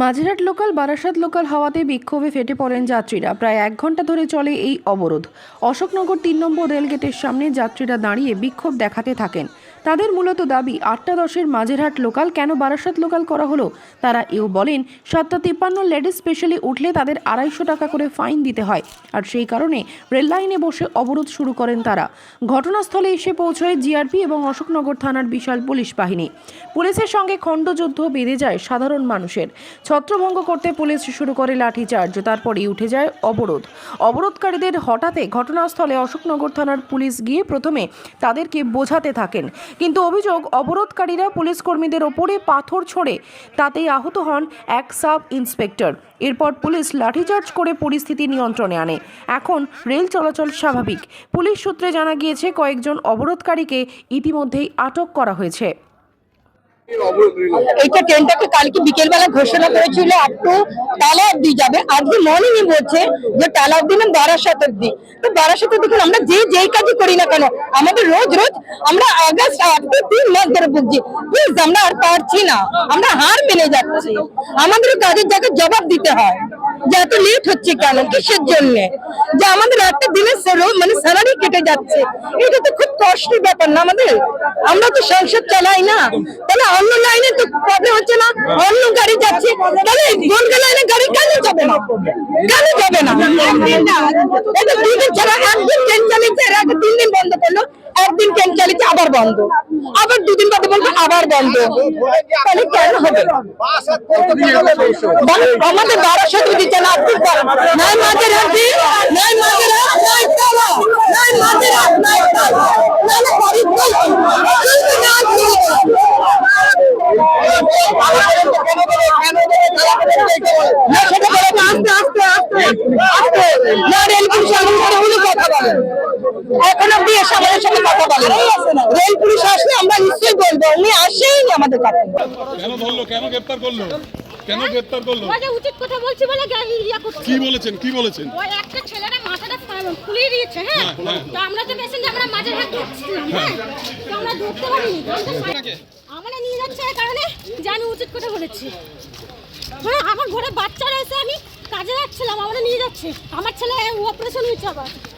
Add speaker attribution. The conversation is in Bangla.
Speaker 1: মাঝেরহাট লোকাল বারাসাত লোকাল হাওয়াতে বিক্ষোভে ফেটে পড়েন যাত্রীরা প্রায় এক ঘন্টা ধরে চলে এই অবরোধ অশোকনগর তিন নম্বর রেলগেটের সামনে যাত্রীরা দাঁড়িয়ে বিক্ষোভ দেখাতে থাকেন তাদের মূলত দাবি আটটা দশের মাঝেরহাট লোকাল কেন বারাসাত লোকাল করা হলো তারা এও বলেন সাতটা তিপ্পান্ন লেডিস স্পেশালি উঠলে তাদের আড়াইশো টাকা করে ফাইন দিতে হয় আর সেই কারণে রেললাইনে বসে অবরোধ শুরু করেন তারা ঘটনাস্থলে এসে পৌঁছয় জিআরপি এবং অশোকনগর থানার বিশাল পুলিশ বাহিনী পুলিশের সঙ্গে খণ্ডযুদ্ধ বেঁধে যায় সাধারণ মানুষের ছত্রভঙ্গ করতে পুলিশ শুরু করে লাঠিচার্জ তারপরেই উঠে যায় অবরোধ অবরোধকারীদের হঠাতে ঘটনাস্থলে অশোকনগর থানার পুলিশ গিয়ে প্রথমে তাদেরকে বোঝাতে থাকেন কিন্তু অভিযোগ অবরোধকারীরা পুলিশ কর্মীদের ওপরে পাথর ছড়ে তাতেই আহত হন এক সাব ইন্সপেক্টর এরপর পুলিশ লাঠিচার্জ করে পরিস্থিতি নিয়ন্ত্রণে আনে এখন রেল চলাচল স্বাভাবিক পুলিশ সূত্রে জানা গিয়েছে কয়েকজন অবরোধকারীকে ইতিমধ্যেই আটক করা হয়েছে এইটা ট্রেনটাকে কালকে বিকেলবেলা ঘোষণা করেছিল আপ টু টালা অব্দি যাবে আজকে মর্নিং এ বলছে যে টালা অব্দি না বারাসাত অব্দি তো বারাসাতে দেখুন আমরা যে যেই কাজই করি না কেন আমাদের রোজ রোজ আমরা আগস্ট আপ টু তিন মাস ধরে বুঝছি প্লিজ আমরা আর পারছি না আমরা হার মেনে যাচ্ছি আমাদের কাজের জায়গায় জবাব দিতে হয় যে লেট হচ্ছে কেন কিসের জন্য যে আমাদের একটা দিনের মানে স্যালারি কেটে যাচ্ছে এটা তো খুব কষ্টের ব্যাপার না আমাদের আমরা তো সংসার চালাই না তাহলে অন্য লাইনে তো প্রবলেম হচ্ছে না অন্য গাড়ি যাচ্ছে তাহলে লাইনে গাড়ি কেন যাবে না না এটা দুই দিন ছাড়া একদিন ট্রেন চালিয়েছে এর
Speaker 2: আগে তিন দিন বন্ধ করলো একদিন ট্রেন চালিয়েছে আবার বন্ধ আবার দুদিন বাদে বলবে আবার বন্ধ তাহলে কেন হবে আমাদের বারো শত দিচ্ছে না নাই মাঝে রাখবি নাই মাঝে আস্তে আস্তে এখন আপনি সামনের সাথে কথা বলেন রেল পুলিশ আমরা আমাদের কেন ধরলো কেন গ্রেপ্তার উচিত কথা বলছি বলেছেন কি বলেছেন
Speaker 3: হ্যাঁ তো নিয়ে যাচ্ছে কারণে যে উচিত কথা বলেছি আমার ঘরে বাচ্চা রয়েছে আমি কাজে যাচ্ছিলাম আমরা নিয়ে যাচ্ছে আমার ছেলে অপারেশন হয়েছে আবার